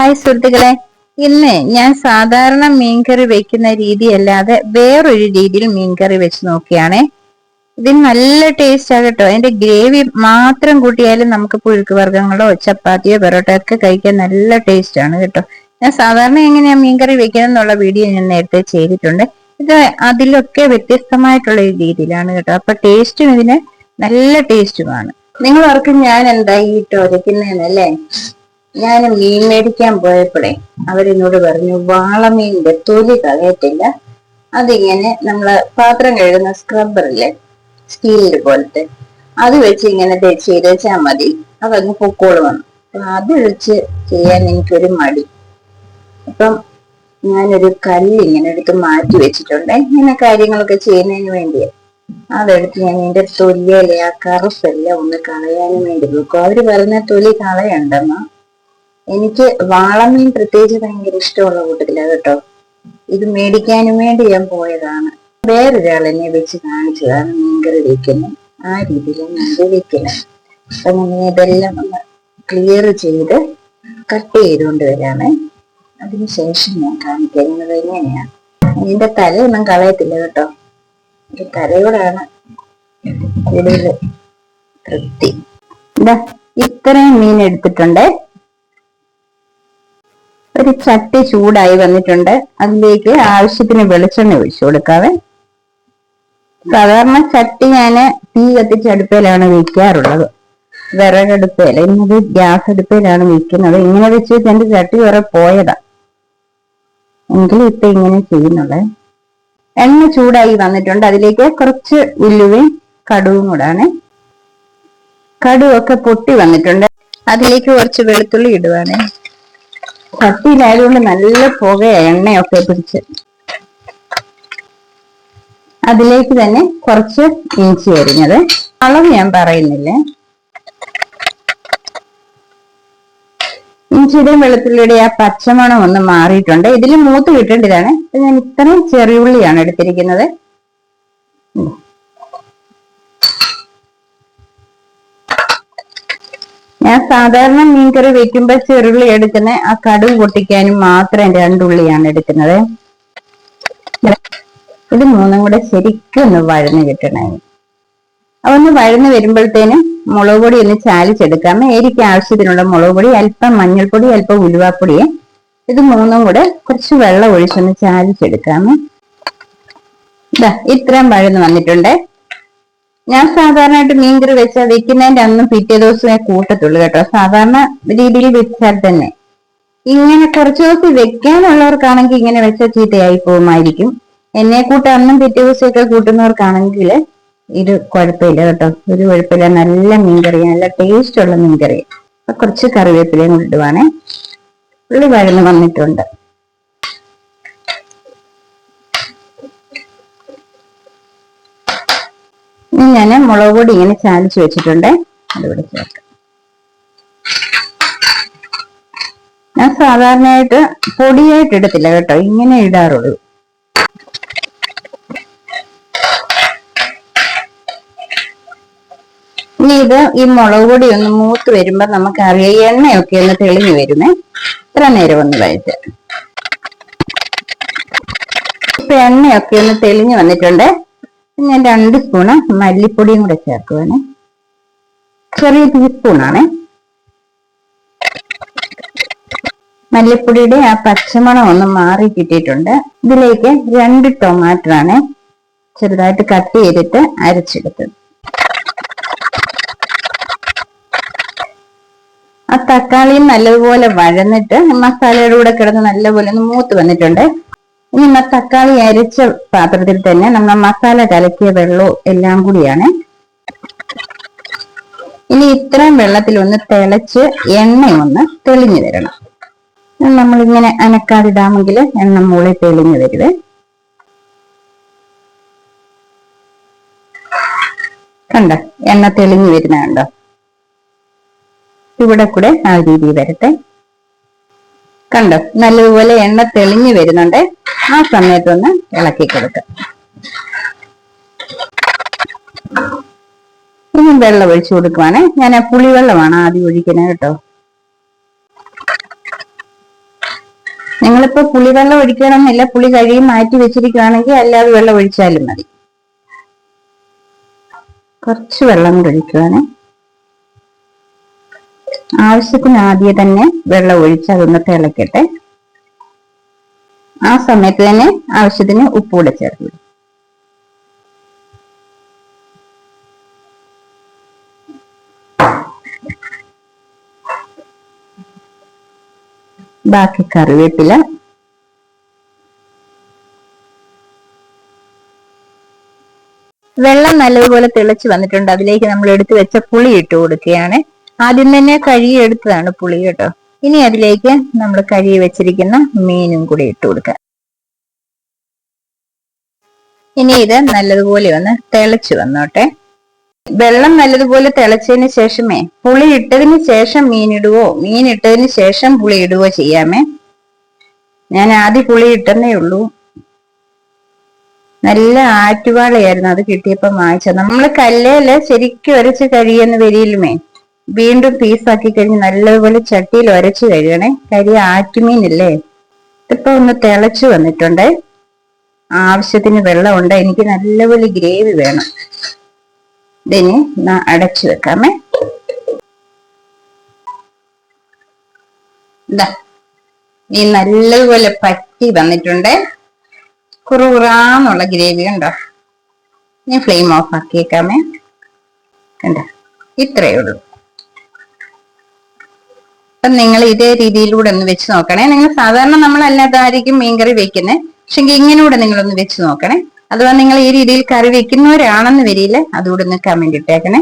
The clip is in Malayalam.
ഹായ് സുഹൃത്തുക്കളെ. ഇന്ന് ഞാൻ സാധാരണ മീൻകറി വെക്കുന്ന രീതിയല്ലാതെ വേറൊരു രീതിയിൽ മീൻകറി വെച്ച് നോക്കിയാണേ. ഇതിന് നല്ല ടേസ്റ്റ് ആകട്ടോ അതിന്റെ ഗ്രേവി മാത്രം കൂട്ടിയാലും നമുക്ക് പുഴുക്ക് വർഗങ്ങളോ ചപ്പാത്തിയോ പെറോട്ടോ ഒക്കെ കഴിക്കാൻ നല്ല ടേസ്റ്റ് ആണ് കേട്ടോ. ഞാൻ സാധാരണ എങ്ങനെയാണ് മീൻകറി വെക്കണം എന്നുള്ള വീഡിയോ ഞാൻ നേരത്തെ ചെയ്തിട്ടുണ്ട്. ഇത് അതിലൊക്കെ വ്യത്യസ്തമായിട്ടുള്ള ഒരു രീതിയിലാണ് കേട്ടോ. അപ്പൊ ടേസ്റ്റും ഇതിന് നല്ല ടേസ്റ്റുമാണ് നിങ്ങൾ ഓർക്കും ഞാൻ എന്താ ഈ ഇട്ട് ഞാൻ മീൻ മേടിക്കാൻ പോയപ്പോഴേ അവരെന്നോട് പറഞ്ഞു വാളമീനിന്റെ തൊലി കളയത്തില്ല. അതിങ്ങനെ നമ്മൾ പാത്രം കഴുകുന്ന സ്ക്രബ്ബറില്ലേ സ്റ്റീലിന്റെ പോലത്തെ അത് വെച്ച് ഇങ്ങനെ ചെയ്തേച്ചാ മതി. അതങ്ങ് പൊക്കോൾ വന്നു. അപ്പൊ അത് വെച്ച് ചെയ്യാൻ എനിക്കൊരു മടി. അപ്പം ഞാനൊരു കല്ല് ഇങ്ങനെ എടുത്ത് മാറ്റി വെച്ചിട്ടുണ്ട്. ഇങ്ങനെ കാര്യങ്ങളൊക്കെ ചെയ്യുന്നതിന് വേണ്ടി അതെടുത്ത് ഞാൻ എന്റെ തൊലിയല്ലേ ആ കറുപ്പെല്ലാം ഒന്ന് കളയാനും വേണ്ടി നോക്കും. അവർ പറഞ്ഞ തൊലി കളയണ്ടെന്നാ എനിക്ക് വാളമീൻ പ്രത്യേകിച്ച് ഭയങ്കര ഇഷ്ടമുള്ള കൂട്ടത്തില കേട്ടോ. ഇത് മേടിക്കാനും വേണ്ടി ഞാൻ പോയതാണ്. വേറൊരാൾ എന്നെ വെച്ച് കാണിച്ചതാണ് മീൻകറി വെക്കുന്നത് ആ രീതിയിൽ മീൻകറി വെക്കുന്നത് അപ്പൊ ഞാൻ ഇതെല്ലാം ഒന്ന് ക്ലിയർ ചെയ്ത് കട്ട് ചെയ്തുകൊണ്ട് വരാമേ. അതിനുശേഷം ഞാൻ കാണിക്കുന്നത് എങ്ങനെയാണ് ഇതിന്റെ തലയൊന്നും കളയത്തില്ല കേട്ടോ. തലയോടാണ് കൂടുതൽ തൃപ്തി. ഇത്രയും മീൻ എടുത്തിട്ടുണ്ട്. ഒരു ചട്ടി ചൂടായി വന്നിട്ടുണ്ട്. അതിലേക്ക് ആവശ്യത്തിന് വെളിച്ചെണ്ണ ഒഴിച്ചു കൊടുക്കാവേ. സാധാരണ ചട്ടി ഞാൻ തീ കത്തിച്ച അടുപ്പയിലാണ് വെക്കാറുള്ളത് വിറകടുപ്പയിൽ ഇന്നത് ഗ്യാസ് അടുപ്പയിലാണ് വെക്കുന്നത് ഇങ്ങനെ വെച്ച് എന്റെ ചട്ടി വേറെ പോയതാ. എങ്കിലും ഇപ്പൊ ഇങ്ങനെ ചെയ്യുന്നുള്ളേ. എണ്ണ ചൂടായി വന്നിട്ടുണ്ട്. അതിലേക്ക് കുറച്ച് ഉലുവയും കടുവും കൂടാണ്. കടുവൊക്കെ പൊട്ടി വന്നിട്ടുണ്ട്. അതിലേക്ക് കുറച്ച് വെളുത്തുള്ളി ഇടുവാണ്. ചട്ടിയിലായതുകൊണ്ട് നല്ല പുക എണ്ണയൊക്കെ പിടിച്ച്. അതിലേക്ക് തന്നെ കുറച്ച് ഇഞ്ചി അരിഞ്ഞത്. അളവ് ഞാൻ പറയുന്നില്ല? ഇഞ്ചിയുടെയും വെളുത്തുള്ളിയുടെ ആ പച്ചമണം ഒന്ന് മാറിയിട്ടുണ്ട്. ഇതിൽ മൂത്ത് കിട്ടേണ്ടതാണ്. ഞാൻ ഇത്രയും ചെറിയുള്ളിയാണ് എടുത്തിരിക്കുന്നത്. ഞാൻ സാധാരണ മീൻകറി വെക്കുമ്പോ ചെറുള്ളി എടുക്കുന്ന ആ കടുക് പൊട്ടിക്കാനും മാത്രം രണ്ടുള്ളിയാണ് എടുക്കുന്നത്. ഇത് മൂന്നും കൂടെ ശരിക്കും ഒന്ന് വഴന്ന് കിട്ടണേ. അതൊന്ന് വഴന്ന് വരുമ്പോഴത്തേനും മുളക് പൊടി ഒന്ന് ചാലിച്ചെടുക്കാം. എരിക്ക് ആവശ്യത്തിനുള്ള മുളക് പൊടി അല്പം മഞ്ഞൾപ്പൊടി അല്പം ഉലുവാപ്പൊടി. ഇത് മൂന്നും കൂടെ കുറച്ച് വെള്ളം ഒഴിച്ചൊന്ന് ചാലിച്ചെടുക്കാം. ഇതാ ഇത്രയും വഴന്ന് വന്നിട്ടുണ്ട്. ഞാൻ സാധാരണയായിട്ട് മീൻകറി വെച്ചാൽ വെക്കുന്നതിന്റെ അന്നും പിറ്റേ ദിവസമേ കൂട്ടത്തുള്ളൂ കേട്ടോ. സാധാരണ രീതിയിൽ വെച്ചാൽ തന്നെ. ഇങ്ങനെ കുറച്ചു ദിവസം വെക്കാനുള്ളവർക്കാണെങ്കിൽ ഇങ്ങനെ വെച്ച ചീത്തയായി പോകുമായിരിക്കും. എന്നെ കൂട്ട അന്നും പിറ്റേ ദിവസമൊക്കെ കൂട്ടുന്നവർക്കാണെങ്കിൽ ഇത് കുഴപ്പമില്ല കേട്ടോ. ഒരു കുഴപ്പമില്ല. നല്ല മീൻകറി നല്ല ടേസ്റ്റ് ഉള്ള മീൻകറി. കുറച്ച് കറിവേപ്പിലയും കൊണ്ടിടുവാണേ ഉള്ളി വഴന്ന് വന്നിട്ടുണ്ട് ഇനി ഞാൻ മുളക് പൊടി ഇങ്ങനെ ചാലിച്ച് വെച്ചിട്ടുണ്ട്. അതിവിടെ ചേർക്കാം. ഞാൻ സാധാരണയായിട്ട് പൊടിയായിട്ട് ഇടത്തില്ല കേട്ടോ. ഇങ്ങനെ ഇടാറുള്ളൂ. ഇനി ഇത് ഈ മുളക് പൊടി ഒന്ന് മൂത്ത് വരുമ്പോ നമുക്കറിയാം എണ്ണയൊക്കെ ഒന്ന് തെളിഞ്ഞു വരുമേ ഇത്ര നേരം ഒന്ന് വഴറ്റ്. ഇപ്പൊ എണ്ണയൊക്കെ ഒന്ന് തെളിഞ്ഞു വന്നിട്ടുണ്ട്. ഞാൻ രണ്ട് സ്പൂണ് മല്ലിപ്പൊടിയും കൂടെ ചേർക്കുകയാണ് ചെറിയ ടീസ്പൂണാണ് മല്ലിപ്പൊടിയുടെ ആ പച്ചമണം ഒന്ന് മാറി കിട്ടിയിട്ടുണ്ട്. ഇതിലേക്ക് രണ്ട് ടൊമാറ്റോ ആണ് ചെറുതായിട്ട് കട്ട് ചെയ്തിട്ട് അരച്ചെടുത്തത്. ആ തക്കാളിയും നല്ലതുപോലെ വഴന്നിട്ട് മസാലയുടെ കൂടെ കിടന്ന് നല്ലപോലെ ഒന്ന് മൂത്ത് വന്നിട്ടുണ്ട്. ഇനി തക്കാളി അരിച്ച പാത്രത്തിൽ തന്നെ നമ്മൾ മസാല കലക്കിയ വെള്ളവും എല്ലാം കൂടിയാണ്. ഇനി ഇത്രയും വെള്ളത്തിൽ ഒന്ന് തിളച്ച് എണ്ണ ഒന്ന് തെളിഞ്ഞു തരണം നമ്മളിങ്ങനെ അനക്കാതിടാമെങ്കിൽ എണ്ണ മുകളിൽ തെളിഞ്ഞു വരുവേ കണ്ട? എണ്ണ തെളിഞ്ഞു വരുന്ന കണ്ടോ? ഇവിടെ കൂടെ ആ രീതി വരട്ടെ. കണ്ടോ? നല്ലതുപോലെ എണ്ണ തെളിഞ്ഞു വരുന്നുണ്ട്. ആ സമയത്തൊന്ന് ഇളക്കി കൊടുക്കുക ഇനി വെള്ളം ഒഴിച്ചു കൊടുക്കുവാണേ. ഞാൻ പുളിവെള്ളമാണ് ആദ്യം ഒഴിക്കുന്നത് കേട്ടോ. നിങ്ങളിപ്പോ പുളിവെള്ളം ഒഴിക്കണമെന്നില്ല പുളി കഴുകി മാറ്റി വെച്ചിരിക്കുകയാണെങ്കിൽ അല്ലാതെ വെള്ളം ഒഴിച്ചാലും മതി. കുറച്ച് വെള്ളം കൂടി ഒഴിക്കുവാണേ. ആവശ്യത്തിന് ആദ്യം തന്നെ വെള്ളം ഒഴിച്ച് അതൊന്ന് തിളക്കട്ടെ. ആ സമയത്ത് തന്നെ ആവശ്യത്തിന് ഉപ്പ് കൂടെ ചേർക്കുക. ബാക്കി കറിവേപ്പില. വെള്ളം നല്ലതുപോലെ തിളച്ച് വന്നിട്ടുണ്ട്. അതിലേക്ക് നമ്മൾ എടുത്തു വെച്ച പുളി ഇട്ട് കൊടുക്കുകയാണ്. ആദ്യം തന്നെ കഴുകി എടുത്തതാണ് പുളി കേട്ടോ. ഇനി അതിലേക്ക് നമ്മൾ കഴുകി വെച്ചിരിക്കുന്ന മീനും കൂടി ഇട്ട് കൊടുക്കുക ഇനി ഇത് നല്ലതുപോലെ ഒന്ന് തിളച്ചു വന്നോട്ടെ. വെള്ളം നല്ലതുപോലെ തിളച്ചതിന് ശേഷമേ പുളി ഇട്ടതിന് ശേഷം മീൻ ഇടുവോ? മീൻ ഇട്ടതിന് ശേഷം പുളി ഇടുവോ ചെയ്യാമേ? ഞാൻ ആദ്യം പുളി ഇട്ടെന്നേ ഉള്ളൂ. നല്ല ആറ്റുവാളയായിരുന്നു അത് കിട്ടിയപ്പോ വാങ്ങിച്ചത്. നമ്മൾ കല്ലേൽ ശരിക്കും ഉരച്ച് കഴിയുന്ന വരിയിലുമേ വീണ്ടും പീസാക്കി കഴിഞ്ഞ് നല്ലതുപോലെ ചട്ടിയിൽ ഉരച്ച് കഴിയണേ കരി ആറ്റുമീനില്ലേ? ഇതിപ്പോ ഒന്ന് തിളച്ചു വന്നിട്ടുണ്ട്. ആവശ്യത്തിന് വെള്ളമുണ്ട് എനിക്ക് നല്ലപോലെ ഗ്രേവി വേണം. ഇതിന് അടച്ചു വെക്കാമേ. ഈ നല്ലതുപോലെ പറ്റി വന്നിട്ടുണ്ട്. കുറുകുറാന്നുള്ള ഗ്രേവി ഉണ്ടോ ഞാൻ ഫ്ലെയിം ഓഫ് ആക്കിയേക്കാമേ. കണ്ട? ഇത്രയേ ഉള്ളൂ. അപ്പം നിങ്ങൾ ഇതേ രീതിയിലൂടെ ഒന്ന് വെച്ച് നോക്കണേ. നിങ്ങൾ സാധാരണ നമ്മൾ അല്ലാതായിരിക്കും മീൻകറി വെക്കുന്നത് പക്ഷെങ്കിൽ ഇങ്ങനൂടെ നിങ്ങളൊന്ന് വെച്ച് നോക്കണേ. അഥവാ നിങ്ങൾ ഈ രീതിയിൽ കറി വെക്കുന്നവരാണെന്ന് വരിയില്ല അതുകൂടെ ഒന്ന് കമന്റ് ഇട്ടേക്കണേ.